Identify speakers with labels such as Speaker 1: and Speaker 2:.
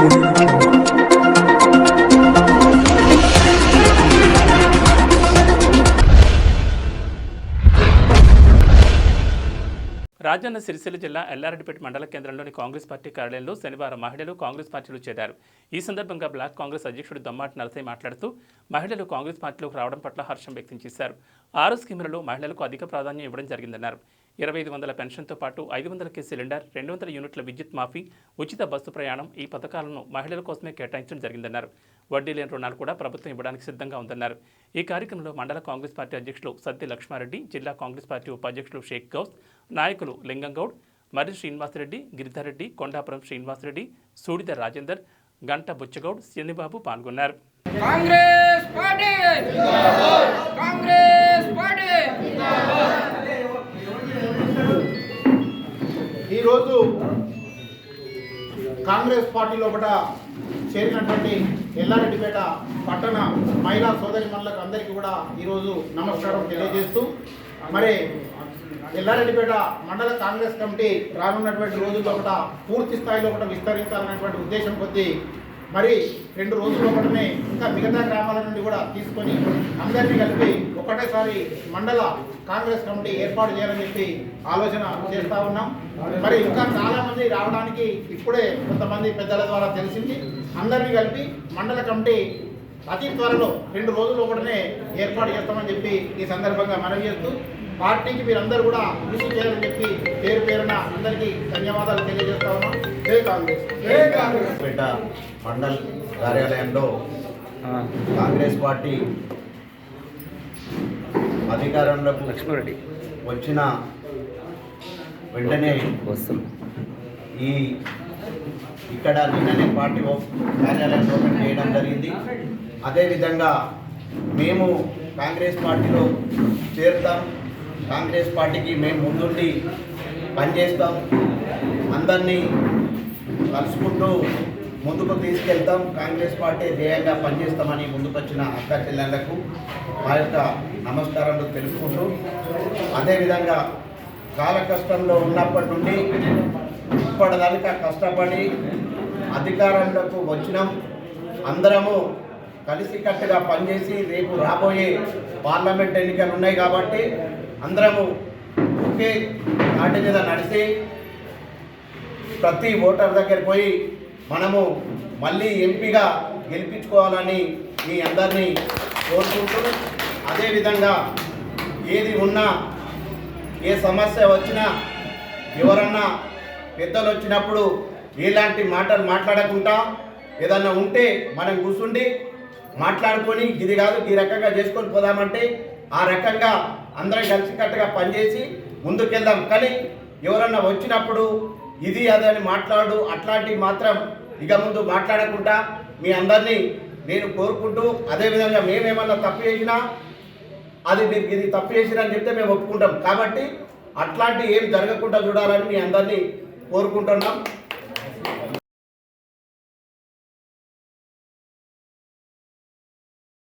Speaker 1: రాజన్న సిరిసిల్ల జిల్లా ఎల్లారెడ్డిపేట మండల కేంద్రంలోని కాంగ్రెస్ పార్టీ కార్యాలయంలో శనివారం మహిళలు కాంగ్రెస్ పార్టీలో చేరారు. ఈ సందర్భంగా బ్లాక్ కాంగ్రెస్ అధ్యక్షుడు దమ్మాటి నరసయ్య మాట్లాడుతూ మహిళలు కాంగ్రెస్ పార్టీలోకి రావడం పట్ల హర్షం వ్యక్తం చేశారు. ఆరు స్కీములలో మహిళలకు అధిక ప్రాధాన్యం ఇవ్వడం జరిగిందన్నారు. ఇరవై ఐదు వందల పెన్షన్తో పాటు ఐదు వందలకి సిలిండర్ రెండు వందల యూనిట్ల విద్యుత్ మాఫీ ఉచిత బస్సు ప్రయాణం ఈ పథకాలను మహిళల కోసమే కేటాయించడం జరిగిందన్నారు. వడ్డీ లేని రుణాలు కూడా ప్రభుత్వం ఇవ్వడానికి సిద్ధంగా ఉందన్నారు. ఈ కార్యక్రమంలో మండల కాంగ్రెస్ పార్టీ అధ్యక్షులు సత్య లక్ష్మారెడ్డి జిల్లా కాంగ్రెస్ పార్టీ ఉపాధ్యక్షులు షేక్ గౌస్ నాయకులు లింగంగౌడ్ మర్రి శ్రీనివాసరెడ్డి గిరిధారెడ్డి కొండాపురం శ్రీనివాసరెడ్డి సూడిద రాజేందర్ గంట బుచ్చగౌడ్ శనిబాబు పాల్గొన్నారు.
Speaker 2: కాంగ్రెస్ పార్టీ! కాంగ్రెస్ పార్టీ!
Speaker 3: ఈరోజు కాంగ్రెస్ పార్టీ లోపల చేరినటువంటి ఎల్లారెడ్డిపేట పట్టణ మహిళా సోదరి మనులకు అందరికీ కూడా ఈరోజు నమస్కారం తెలియజేస్తూ మరి ఎల్లారెడ్డిపేట మండల కాంగ్రెస్ కమిటీ రానున్నటువంటి రోజుల్లో కూడా పూర్తి స్థాయిలో కూడా విస్తరించాలనేటువంటి ఉద్దేశం కొద్దీ మరి రెండు రోజుల ఒకటనే ఇంకా మిగతా గ్రామాల నుండి కూడా తీసుకొని అందరినీ కలిపి ఒకటేసారి మండల కాంగ్రెస్ కమిటీ ఏర్పాటు చేయాలని చెప్పి ఆలోచన చేస్తా ఉన్నాం. మరి ఇంకా చాలా మంది రావడానికి ఇప్పుడే కొంతమంది పెద్దల ద్వారా తెలిసింది. అందరినీ కలిపి మండల కమిటీ అతి త్వరలో రెండు రోజుల ఒకటనే ఏర్పాటు చేస్తామని చెప్పి ఈ సందర్భంగా మనవి చేస్తూ పార్టీకి మీరందరూ కూడా కృషి చేయాలని చెప్పి పేరు పేరున అందరికీ ధన్యవాదాలు తెలియజేస్తా ఉన్నాం. జై కాంగ్రెస్. జై కాంగ్రెస్.
Speaker 4: పేట మండల్ కార్యాలయంలో కాంగ్రెస్ పార్టీ అధికారంలోకి
Speaker 5: లక్ష్మారెడ్డి.
Speaker 4: వచ్చిన వెంటనే
Speaker 5: వస్తాం.
Speaker 4: ఈ ఇక్కడ నిన్ననే పార్టీ కార్యాలయం ఓపెన్ చేయడం జరిగింది. అదేవిధంగా మేము కాంగ్రెస్ పార్టీలో చేరుతాం. కాంగ్రెస్ పార్టీకి మేము ముందుండి పనిచేస్తాం. అందరినీ కలుసుకుంటూ ముందుకు తీసుకెళ్తాం. కాంగ్రెస్ పార్టీ ధ్యేయంగా పనిచేస్తామని ముందుకొచ్చిన అక్క చెల్లెళ్ళకు మా యొక్క నమస్కారాలు తెలుపుకుంటూ అదేవిధంగా కాలకష్టంలో ఉన్నప్పటి నుండి ఇప్పటిదాకా కష్టపడి అధికారంలోకి వచ్చినాం. అందరము కలిసికట్టుగా పనిచేసి రేపు రాబోయే పార్లమెంట్ ఎన్నికలు ఉన్నాయి కాబట్టి అందరము ఒకే నాటి మీద నడిచి ప్రతి ఓటర్ దగ్గర పోయి మనము మళ్ళీ ఎంపీగా గెలిపించుకోవాలని మీ అందరినీ కోరుకుంటూ అదేవిధంగా ఏది ఉన్నా ఏ సమస్య వచ్చినా ఎవరన్నా పెద్దలు వచ్చినప్పుడు ఎలాంటి మాటలు మాట్లాడకుండా ఏదన్నా ఉంటే మనం కూర్చుండి మాట్లాడుకొని ఇది కాదు ఈ రకంగా చేసుకొని పోదామంటే ఆ రకంగా అందరం కలిసికట్టుగా పనిచేసి ముందుకెళ్దాం. కానీ ఎవరన్నా వచ్చినప్పుడు ఇది అదని మాట్లాడు అట్లాంటివి మాత్రం ఇక ముందు మాట్లాడకుండా మీ అందరినీ నేను కోరుకుంటూ అదేవిధంగా మేమేమన్నా తప్పు చేసినా అది మీరు ఇది తప్పు చేసిరని చెప్తే మేము ఒప్పుకుంటాం. కాబట్టి అట్లాంటి ఏం జరగకుండా చూడాలని మీ అందరినీ కోరుకుంటున్నాం.